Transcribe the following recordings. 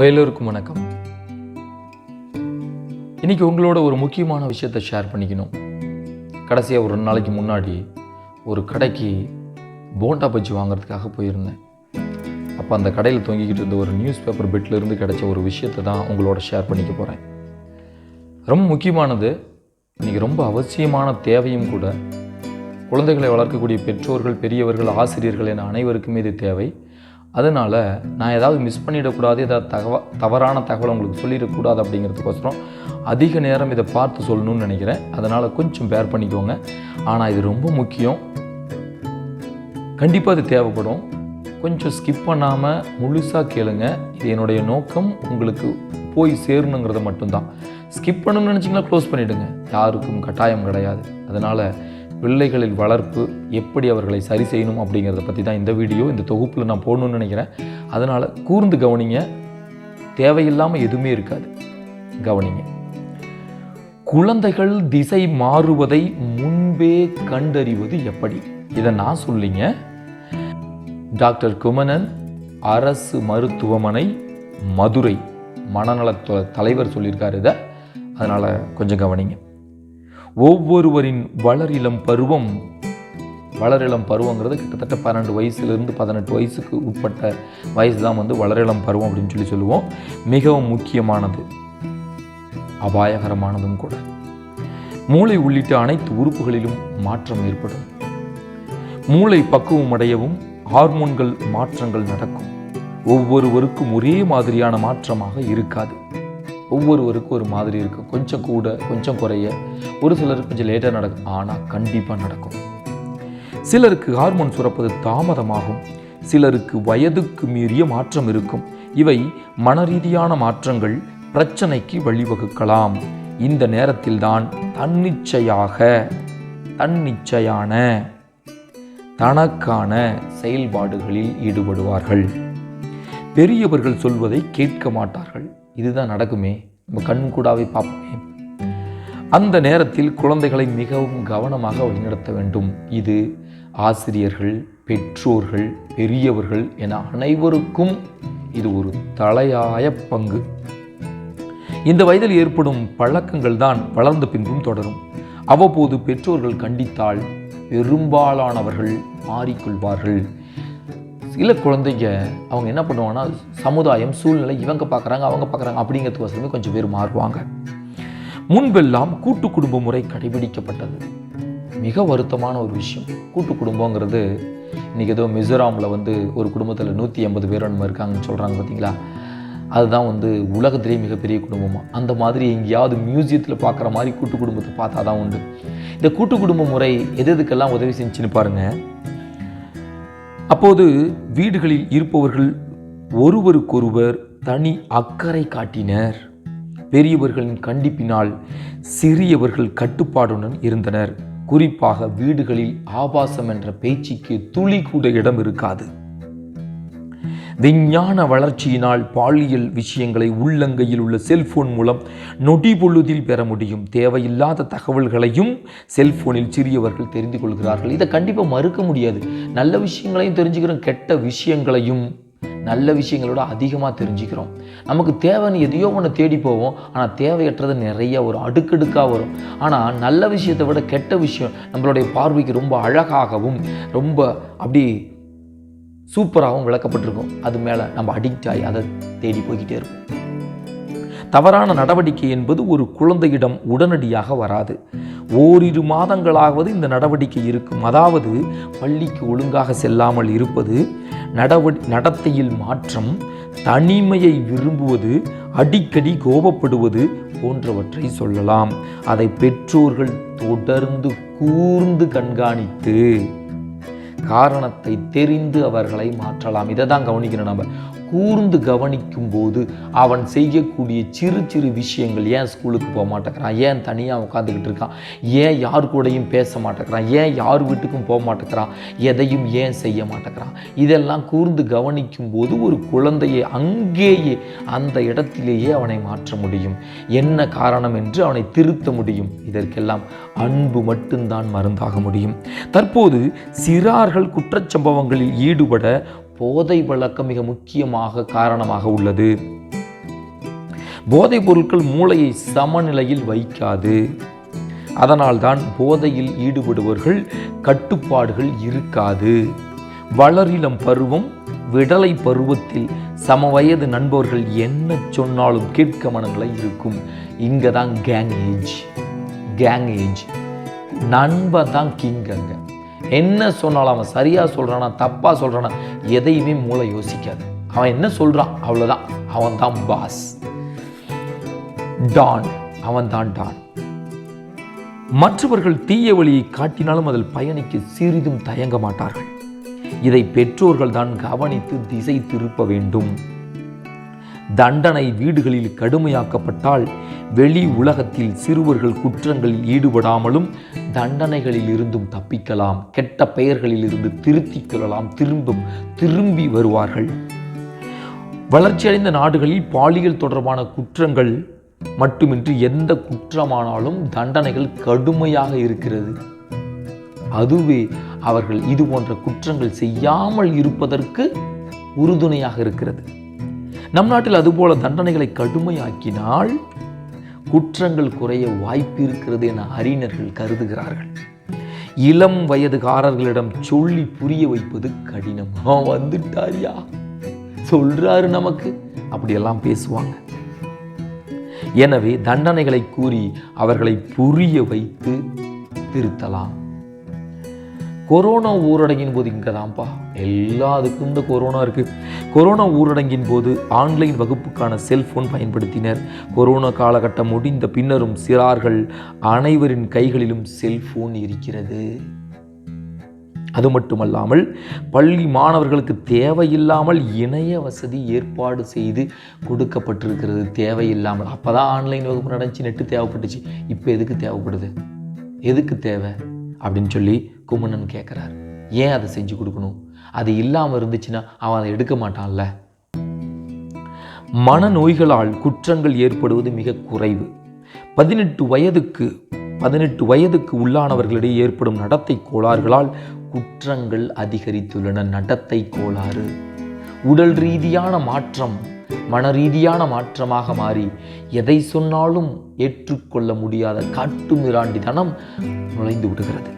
வேலூருக்கும் வணக்கம். இன்னைக்கு உங்களோட ஒரு முக்கியமான விஷயத்தை ஷேர் பண்ணிக்கணும். கடைசியாக ஒரு ரெண்டு நாளைக்கு முன்னாடி ஒரு கடைக்கு போண்டா பஜ்ஜி வாங்குறதுக்காக போயிருந்தேன். அப்போ அந்த கடையில் தொங்கிக்கிட்டு இருந்த ஒரு நியூஸ் பேப்பர் பெட்லேருந்து கிடைச்ச ஒரு விஷயத்தை தான் உங்களோட ஷேர் பண்ணிக்க போகிறேன் ரொம்ப முக்கியமானது இன்றைக்கி ரொம்ப அவசியமான தேவையும் கூட குழந்தைகளை வளர்க்கக்கூடிய பெற்றோர்கள் பெரியவர்கள் ஆசிரியர்கள் என அனைவருக்குமே இது தேவை. அதனால் நான் ஏதாவது மிஸ் பண்ணிடக்கூடாது ஏதாவது தகவ தவறான தகவலை உங்களுக்கு சொல்லிடக்கூடாது அப்படிங்கிறதுக்கோசரம் அதிக நேரம் இதை பார்த்து சொல்லணும்னு நினைக்கிறேன். அதனால் கொஞ்சம் பேர் பண்ணிக்கோங்க. ஆனால் இது ரொம்ப முக்கியம். கண்டிப்பாக அது தேவைப்படும். கொஞ்சம் ஸ்கிப் பண்ணாமல் முழுசாக கேளுங்க. இது என்னுடைய நோக்கம். உங்களுக்கு போய் சேரணுங்கிறது மட்டும்தான். ஸ்கிப் பண்ணணும்னு நினச்சிங்கன்னா க்ளோஸ் பண்ணிவிடுங்க யாருக்கும் கட்டாயம் கிடையாது. அதனால் பிள்ளைகளில் வளர்ப்பு எப்படி அவர்களை சரி செய்யணும் அப்படிங்கிறத பற்றி தான் இந்த வீடியோ இந்த தொகுப்பில் நான் போடணும்னு நினைக்கிறேன். அதனால் கூர்ந்து கவனிங்க. தேவையில்லாமல் எதுவுமே இருக்காது. கவனிங்க. குழந்தைகள் திசை மாறுவதை முன்பே கண்டறிவது எப்படி? இதை நான் சொல்லிங்க. டாக்டர் குமணன் அரசு மருத்துவமனை மதுரை மனநல தொ- தலைவர் சொல்லியிருக்காரு இதை. அதனால் கொஞ்சம் கவனிங்க. ஒவ்வொருவரின் வளரிளம் பருவம் வளரிளம் பருவங்கிறது கிட்டத்தட்ட பன்னெண்டு வயசுலேருந்து பதினெட்டு வயசுக்கு உட்பட்ட வயசு தான் வந்து வளரிளம் பருவம் அப்படின்னு சொல்லி சொல்லுவோம். மிகவும் முக்கியமானது. அபாயகரமானதும் கூட. மூளை உள்ளிட்ட அனைத்து உறுப்புகளிலும் மாற்றம் ஏற்படும். மூளை பக்குவம் அடையவும் ஹார்மோன்கள் மாற்றங்கள் நடக்கும். ஒவ்வொருவருக்கும் ஒரே மாதிரியான மாற்றமாக இருக்காது. ஒவ்வொருவருக்கும் ஒரு மாதிரி இருக்கும் கொஞ்சம் கூட கொஞ்சம் குறைய. ஒரு சிலருக்கு கொஞ்சம் லேட்டாக நடக்கும். ஆனால் கண்டிப்பாக நடக்கும். சிலருக்கு ஹார்மோன் சுரப்பது தாமதமாகும். சிலருக்கு வயதுக்கு மீறிய மாற்றம் இருக்கும். இவை மனரீதியான மாற்றங்கள் பிரச்சனைக்கு வழிவகுக்கலாம். இந்த நேரத்தில்தான் தன்னிச்சையாக தன்னிச்சையான தனக்கான செயல்பாடுகளில் ஈடுபடுவார்கள். பெரியவர்கள் சொல்வதை கேட்க மாட்டார்கள். இதுதான் நடக்குமே. நம்ம கண் கூடாவே பார்ப்போமே. அந்த நேரத்தில் குழந்தைகளை மிகவும் கவனமாக வழிநடத்த வேண்டும். இது ஆசிரியர்கள் பெற்றோர்கள் பெரியவர்கள் என அனைவருக்கும் இது ஒரு தலையாய பங்கு. இந்த வயதில் ஏற்படும் பழக்கங்கள் தான் வளர்ந்த பின்பும் தொடரும். அவ்வப்போது பெற்றோர்கள் கண்டித்தால் பெரும்பாலானவர்கள் மாறிக்கொள்வார்கள். சில குழந்தைங்க அவங்க என்ன பண்ணுவாங்கன்னா சமுதாயம் சூழ்நிலை இவங்க பார்க்குறாங்க அவங்க பார்க்குறாங்க அப்படிங்கிறதுக்கோசரமே கொஞ்சம் பேர் மாறுவாங்க. முன்பெல்லாம் கூட்டு குடும்ப முறை கடைபிடிக்கப்பட்டது. மிக வருத்தமான ஒரு விஷயம். கூட்டு குடும்பங்கிறது இன்றைக்கி ஏதோ மிசோராமில் வந்து ஒரு குடும்பத்தில் நூற்றி ஐம்பது பேர் நம்ம இருக்காங்கன்னு சொல்கிறாங்க பார்த்தீங்களா அதுதான் வந்து உலகத்திலேயே மிகப்பெரிய குடும்பமாக அந்த மாதிரி எங்கேயாவது மியூசியத்தில் பார்க்குற மாதிரி கூட்டு குடும்பத்தை பார்த்தா தான் உண்டு. இந்த கூட்டு குடும்ப முறை எது எதுக்கெல்லாம் உதவி செஞ்சுன்னு பாருங்கள் அப்போது வீடுகளில் இருப்பவர்கள் ஒருவருக்கொருவர் தனி அக்கறை காட்டினர். பெரியவர்களின் கண்டிப்பினால் சிறியவர்கள் கட்டுப்பாடுடன் இருந்தனர். குறிப்பாக வீடுகளில் ஆபாசம் என்ற பேச்சுக்கு துளி கூட இடம் இருக்காது. விஞ்ஞான வளர்ச்சியினால் பாலியல் விஷயங்களை உள்ளங்கையில் உள்ள செல்போன் மூலம் நொடி பொழுதில் பெற முடியும். தேவையில்லாத தகவல்களையும் செல்போனில் சிறியவர்கள் தெரிந்து கொள்கிறார்கள். இதை கண்டிப்பாக மறுக்க முடியாது. நல்ல விஷயங்களையும் தெரிஞ்சுக்கிறோம் கெட்ட விஷயங்களையும் நல்ல விஷயங்களோட அதிகமாக தெரிஞ்சுக்கிறோம். நமக்கு தேவைன்னு எதையோ ஒன்று தேடி போவோம். ஆனால் தேவையற்றது நிறைய வரும் அடுக்கடுக்காக வரும். ஆனால் நல்ல விஷயத்தை விட கெட்ட விஷயம் நம்மளுடைய பார்வைக்கு ரொம்ப அழகாகவும் ரொம்ப அப்படி சூப்பராகவும் விளக்கப்பட்டிருக்கும். அது மேலே நம்ம அடிக்ட் ஆகி அதை தேடி போய்கிட்டே இருக்கும் தவறான நடவடிக்கை என்பது ஒரு குழந்தையிடம் உடனடியாக வராது. ஓரிரு மாதங்களாவது இந்த நடவடிக்கை இருக்கும். அதாவது பள்ளிக்கு ஒழுங்காக செல்லாமல் இருப்பது நடவடி நடத்தையில் மாற்றம் தனிமையை விரும்புவது அடிக்கடி கோபப்படுவது போன்றவற்றை சொல்லலாம். அதை பெற்றோர்கள் தொடர்ந்து கூர்ந்து கண்காணித்து காரணத்தை தெரிந்து அவர்களை மாற்றலாம். இதை தான் கவனிக்கணும் நம்ம. கூர்ந்து கவனிக்கும் போது அவன் செய்யக்கூடிய சிறு சிறு விஷயங்கள் ஏன் ஸ்கூலுக்கு போக மாட்டேங்கிறான்? ஏன் தனியாக உட்காந்துக்கிட்டு இருக்கான்? ஏன் யார் கூடயும் பேச மாட்டேங்கிறான்? ஏன் யார் வீட்டுக்கும் போக மாட்டேங்கிறான்? எதையும் ஏன் செய்ய மாட்டேங்கிறான்? இதெல்லாம் கூர்ந்து கவனிக்கும் போது ஒரு குழந்தையை அங்கேயே அந்த இடத்திலேயே அவனை மாற்ற முடியும். என்ன காரணம் என்று அவனை திருத்த முடியும். இதற்கெல்லாம் அன்பு மட்டும்தான் மருந்தாக முடியும். தற்போது சிறார்கள் குற்றச்சம்பவங்களில் ஈடுபட போதை பழக்கம் மிக முக்கியமாக காரணமாக உள்ளது. போதைப் பொருட்கள் மூளையை சமநிலையில் வைக்காது. அதனால்தான் போதையில் ஈடுபடுபவர்கள் கட்டுப்பாடுகள் இருக்காது. வளரிளம் பருவம் விடலை பருவத்தில் சம வயது நண்பர்கள் என்ன சொன்னாலும் கேட்க மனங்களை இருக்கும். இங்கே தான் கேங் ஏஜ் கேங் ஏஜ் நண்பன் தான் கிங் என்ன சொன்னாலும் அவன் சரியாக சொல்கிறானா தப்பாக சொல்கிறானா எதையுமே மூளை யோசிக்காது. அவன் என்ன சொல்கிறான் அவ்வளோதான் அவன் தான் பாஸ் டான் அவன் தான் டான் மற்றவர்கள் தீய வழியை காட்டினாலும் அதில் பயணிக்க சிறிதும் தயங்க மாட்டார்கள். இதை பெற்றோர்கள் தான் கவனித்து திசை திருப்ப வேண்டும். தண்டனை வீடுகளில் கடுமையாக்கப்பட்டால் வெளி உலகத்தில் சிறுவர்கள் குற்றங்களில் ஈடுபடாமலும் தண்டனைகளில் இருந்தும் தப்பிக்கலாம். கெட்ட பெயர்களில் இருந்து திருத்திக் கொள்ளலாம். திரும்பும் திரும்பி வருவார்கள். வளர்ச்சியடைந்த நாடுகளில் பாலியல் தொடர்பான குற்றங்கள் மட்டுமின்றி எந்த குற்றமானாலும் தண்டனைகள் கடுமையாக இருக்கிறது. அதுவே அவர்கள் இது போன்ற குற்றங்கள் செய்யாமல் இருப்பதற்கு உறுதுணையாக இருக்கிறது. நம் நாட்டில் அதுபோல தண்டனைகளை கடுமையாக்கினால் குற்றங்கள் குறைய வாய்ப்பு இருக்கிறது என அறிஞர்கள் கருதுகிறார்கள். இளம் வயதுகாரர்களிடம் சொல்லி புரிய வைப்பது கடினம் வந்துட்டாரியா? சொல்றாரு நமக்கு. அப்படியெல்லாம் பேசுவாங்க. எனவே தண்டனைகளை கூறி அவர்களை புரிய வைத்து திருத்தலாம். கொரோனா ஊரடங்கின் போது இங்கே தான்ப்பா எல்லாத்துக்கும் இந்த கொரோனா இருக்குது கொரோனா ஊரடங்கின் போது ஆன்லைன் வகுப்புக்கான செல்ஃபோன் பயன்படுத்தினர். கொரோனா காலகட்டம் முடிந்த பின்னரும் சிறார்கள் அனைவரின் கைகளிலும் செல்ஃபோன் இருக்கிறது. அது மட்டுமல்லாமல் பள்ளி மாணவர்களுக்கு தேவையில்லாமல் இணைய வசதி ஏற்பாடு செய்து கொடுக்கப்பட்டிருக்கிறது. தேவையில்லாமல் அப்போ தான் ஆன்லைன் வகுப்பு நடந்துச்சு நெட்டு தேவைப்பட்டுச்சு. இப்போ எதுக்கு தேவைப்படுது? எதுக்கு தேவை? அப்படின்னு சொல்லி குமணன் கேட்குறார் ஏன் அதை செஞ்சு கொடுக்கணும்? அது இல்லாமல் இருந்துச்சுன்னா அவன் அதை எடுக்க மாட்டான்ல. மனநோய்களால் குற்றங்கள் ஏற்படுவது மிக குறைவு. பதினெட்டு வயதுக்கு பதினெட்டு வயதுக்கு உள்ளானவர்களிடையே ஏற்படும் நடத்தை கோளாறுகளால் குற்றங்கள் அதிகரித்துள்ளன. நடத்தை கோளாறு. உடல் ரீதியான மாற்றம் மன ரீதியான மாற்றமாக மாறி எதை சொன்னாலும் ஏற்றுக்கொள்ள முடியாத காட்டுமிராண்டித்தனம் நுழைந்து விடுகிறது.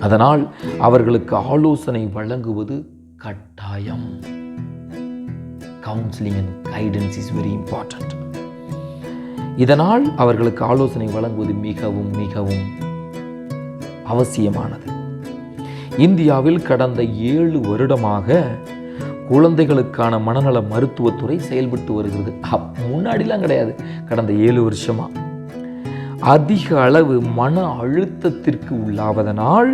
அதனால் அவர்களுக்கு ஆலோசனை வழங்குவது கட்டாயம். Counselling and guidance is very important இதனால் அவர்களுக்கு ஆலோசனை வழங்குவது மிகவும் மிகவும் அவசியமானது. இந்தியாவில் கடந்த ஏழு வருடமாக குழந்தைகளுக்கான மனநல மருத்துவத்துறை செயல்பட்டு வருகிறது. அப் முன்னாடிலாம் கிடையாது. கடந்த ஏழு வருஷமா. அதிக அளவு மன அழுத்தத்திற்கு உள்ளாவதனால்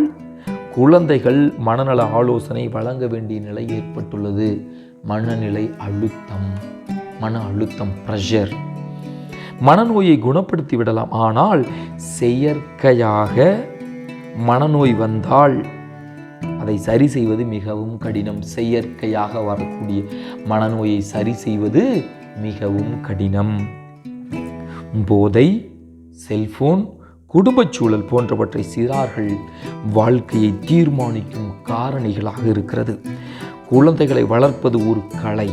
குழந்தைகள் மனநல ஆலோசனை வழங்க வேண்டிய நிலை ஏற்பட்டுள்ளது. மனநிலை அழுத்தம் மன அழுத்தம் ப்ரெஷர் மனநோயை குணப்படுத்தி விடலாம். ஆனால் செயற்கையாக மனநோய் வந்தால் அதை சரி செய்வது மிகவும் கடினம். செயற்கையாக வரக்கூடிய மனநோயை சரி செய்வது மிகவும் கடினம். போதை செல்போன் குடும்பச் சூழல் போன்றவற்றை சிறார்கள் வாழ்க்கையை தீர்மானிக்கும் காரணிகளாக இருக்கிறது. குழந்தைகளை வளர்ப்பது ஒரு கலை.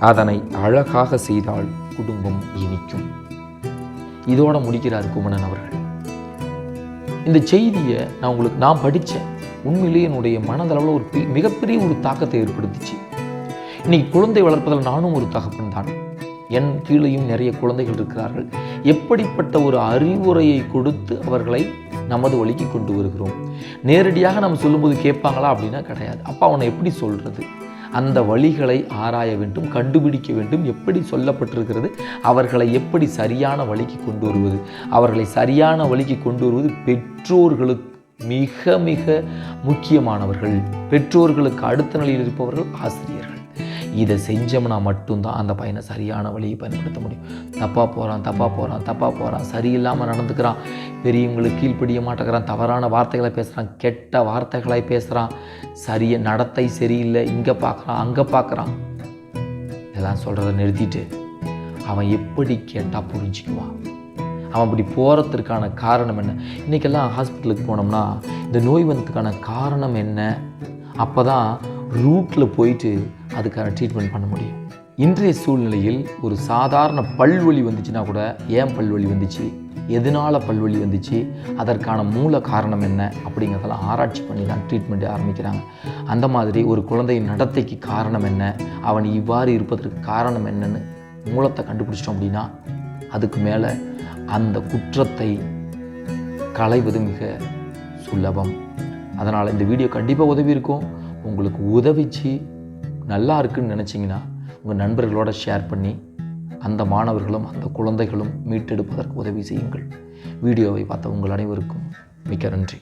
அதனை அழகாக செய்தால் குடும்பம் இனிக்கும். இதோட முடிக்கிறார் குமணன் அவர்கள். இந்த செய்தியை நான் உங்களுக்கு நான் படித்தேன். உண்மையிலேயே என்னுடைய மனதளவில் ஒரு மிகப்பெரிய ஒரு தாக்கத்தை ஏற்படுத்திச்சு. இன்னைக்கு குழந்தை வளர்ப்பதில் நானும் ஒரு தகப்பன் தான். என் கீழேயும் நிறைய குழந்தைகள் இருக்கிறார்கள். எப்படிப்பட்ட ஒரு அறிவுரையை கொடுத்து அவர்களை நமது வழிக்கு கொண்டு வருகிறோம்? நேரடியாக நம்ம சொல்லும்போது கேட்பாங்களா? அப்படின்னா கிடையாது. அப்போ அவனை எப்படி சொல்கிறது அந்த வழிகளை ஆராய வேண்டும் கண்டுபிடிக்க வேண்டும். எப்படி சொல்லப்பட்டிருக்கிறது? அவர்களை எப்படி சரியான வழிக்கு கொண்டு வருவது? அவர்களை சரியான வழிக்கு கொண்டு வருவது பெற்றோர்களுக்கு மிக மிக முக்கியமானவர்கள். பெற்றோர்களுக்கு அடுத்த நிலையில் இருப்பவர்கள் ஆசிரியர்கள். இதை செஞ்சோம்னா மட்டும்தான் அந்த பையனை சரியான வழியை பயன்படுத்த முடியும். தப்பாக போகிறான் தப்பாக போகிறான் தப்பாக போகிறான் சரியில்லாமல் நடந்துக்கிறான் பெரியவங்களுக்கு கீழ்ப்படிய மாட்டேங்கிறான் தவறான வார்த்தைகளை பேசுகிறான் கெட்ட வார்த்தைகளை பேசுகிறான் சரிய நடத்தை சரியில்லை இங்கே பார்க்குறான் அங்கே பார்க்குறான் இதெல்லாம் சொல்கிறத நிறுத்திட்டு அவன் எப்படி கேட்டால் புரிஞ்சுக்குவான். அவன் அப்படி போகிறதுக்கான காரணம் என்ன? இன்றைக்கெல்லாம் ஹாஸ்பிட்டலுக்கு போனோம்னா இந்த நோய் வந்ததுக்கான காரணம் என்ன? அப்போ தான் ரூட்டில் போயிட்டு அதுக்கான ட்ரீட்மெண்ட் பண்ண முடியும். இன்றைய சூழ்நிலையில் ஒரு சாதாரண பல்வலி வந்துச்சுன்னா கூட ஏன் பல்வலி வந்துச்சு? எதனால் பல்வலி வந்துச்சு? அதற்கான மூல காரணம் என்ன? அப்படிங்கிறதெல்லாம் ஆராய்ச்சி பண்ணி தான் ட்ரீட்மெண்ட் ஆரம்பிக்கிறாங்க. அந்த மாதிரி ஒரு குழந்தையின் நடத்தைக்கு காரணம் என்ன? அவன் இவ்வாறு இருப்பதற்கு காரணம் என்னன்னு மூலத்தை கண்டுபிடிச்சிட்டோம் அப்படின்னா அதுக்கு மேலே அந்த குற்றத்தை களைவது மிக சுலபம். அதனால் இந்த வீடியோ கண்டிப்பாக உதவி இருக்கும். உங்களுக்கு உதவிச்சு நல்லா இருக்குன்னு நினச்சிங்கன்னா உங்கள் நண்பர்களோட ஷேர் பண்ணி அந்த மாணவர்களும் அந்த குழந்தைகளும் மீட்டெடுப்பதற்கு உதவி செய்யுங்கள். வீடியோவை பார்த்த உங்கள் அனைவருக்கும் மிக்க நன்றி.